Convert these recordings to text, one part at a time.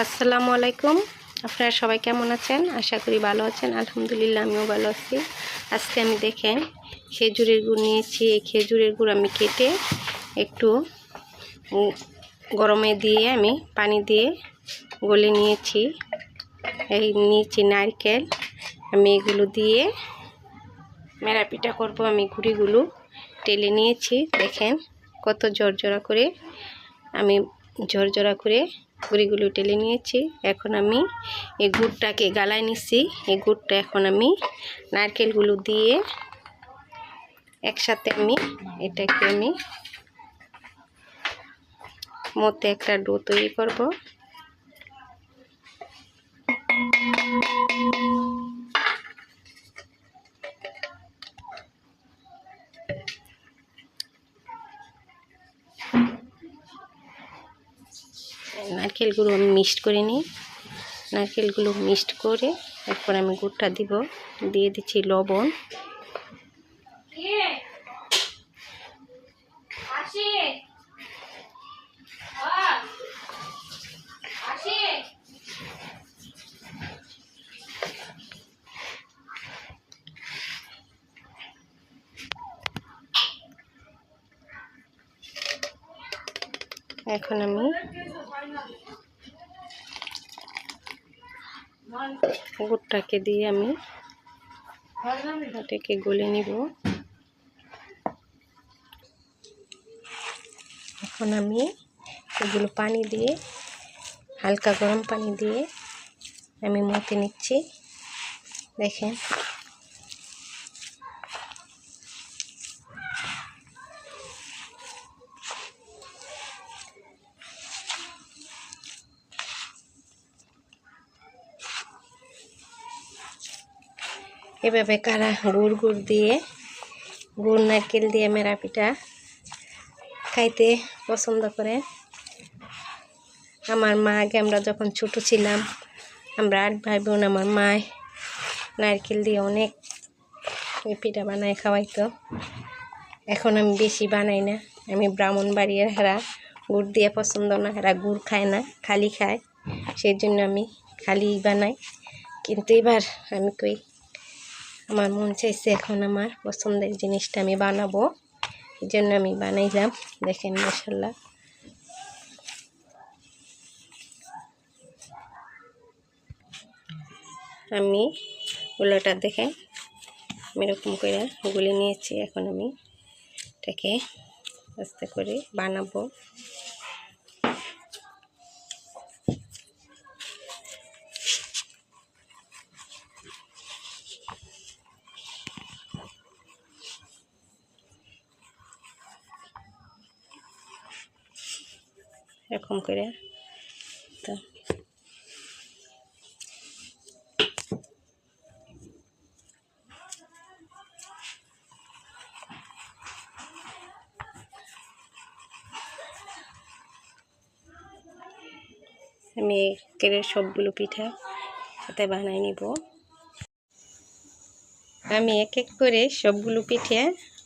আসসালামু আলাইকুম। আপনারা সবাই কেমন আছেন? আশা করি ভালো আছেন। আলহামদুলিল্লাহ, আমিও ভালো আছি। আজকে আমি দেখেন, খেজুরের গুড় নিয়েছি। এই খেজুরের গুড় আমি কেটে একটু গরমে দিয়ে আমি পানি দিয়ে গলে নিয়েছি। এই নিয়েছি নারকেল। আমি এগুলো দিয়ে মেরা পিঠা করব। আমি গুড়িগুলো টেলে নিয়েছি। দেখেন কত জর্জরা করে আমি ঝরঝরা করে গুঁড়িগুলো টেলে নিয়েছি। এখন আমি এই গুড়টাকে গালায় নিচ্ছি। এই গুড়টা এখন আমি নারকেলগুলো দিয়ে একসাথে আমি এটাকে আমি মধ্যে একটা ডো তৈরি করব। নারকেলগুলো আমি মিক্সড করে নিই। নারকেলগুলো মিক্সড করে তারপর আমি গুড়টা দিব। দিয়ে দিচ্ছি লবণ। এখন আমি গুড়টাকে দিয়ে আমি এটাকে গলে নিব। এখন আমি এগুলো পানি দিয়ে, হালকা গরম পানি দিয়ে আমি মতে নিচ্ছি। দেখেন। এভাবে কারা গুড় গুড় দিয়ে, গুড় নারকেল দিয়ে মেরা পিঠা খাইতে পছন্দ করে। আমার মা আগে আমরা যখন ছোট ছিলাম, আমরা আট ভাই বোন আমার মায় নারকেল দিয়ে অনেক এই পিঠা বানায় খাওয়াইতো। এখন আমি বেশি বানাই না, আমি ব্রাহ্মণ বাড়ির হারা গুড় দিয়ে পছন্দ না, হারা গুড় খায় না, খালি খায়, সেই জন্য আমি খালি বানাই। কিন্তু এবার আমি কই আমার মন চাইছে এখন আমার পছন্দের জিনিসটা আমি বানাবো। এই জন্য আমি বানাইলাম, দেখেন মশাল্লা আমি গুলোটা দেখেন এরকম করে গুলে নিয়েছি, এখন আমি এটাকে আস্তে করে বানাবো। এরকম করে। তো। আমি কেড়ে সবগুলো পিঠা সাথে বানাই নিব। আমি এক এক করে সবগুলো পিঠে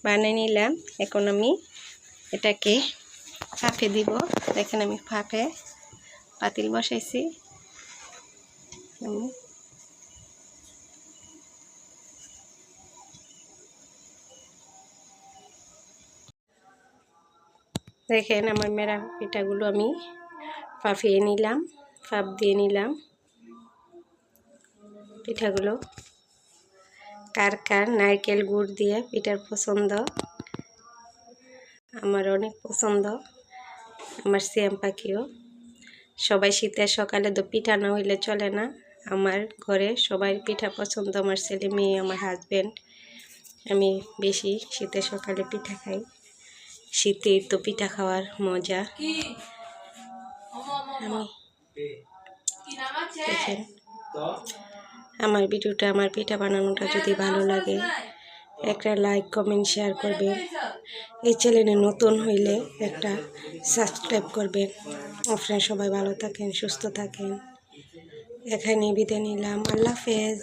বানিয়ে নিলাম। এখন আমি এটাকে ফাঁপে দিব। দেখেন আমি ফাঁপে পাতিল বসাইছি। আমি দেখেন আমার মেরা পিঠাগুলো আমি ফাঁপিয়ে নিলাম, ফাঁপ দিয়ে নিলাম। পিঠাগুলো কার কার নারকেল গুড় দিয়ে পিঠার পছন্দ? আমার অনেক পছন্দ। আমার শ্যাম পাখিও। সবাই শীতের সকালে তো পিঠা না হইলে চলে না। আমার ঘরে সবাই পিঠা পছন্দ আমার ছেলে মেয়ে আমার হাজব্যান্ড আমি বেশি শীতের সকালে পিঠা খাই। শীতে তো পিঠা খাওয়ার মজা। আমি আমার ভিডিওটা আমার পিঠা বানানোটা যদি ভালো লাগে। একটা লাইক কমেন্ট শেয়ার করবেন এই চ্যানেলে নতুন হইলে একটা সাবস্ক্রাইব করবেন আপনারা সবাই ভালো থাকেন, সুস্থ থাকেন। এখানে বিদায় নিলাম। আল্লাহ হাফেজ।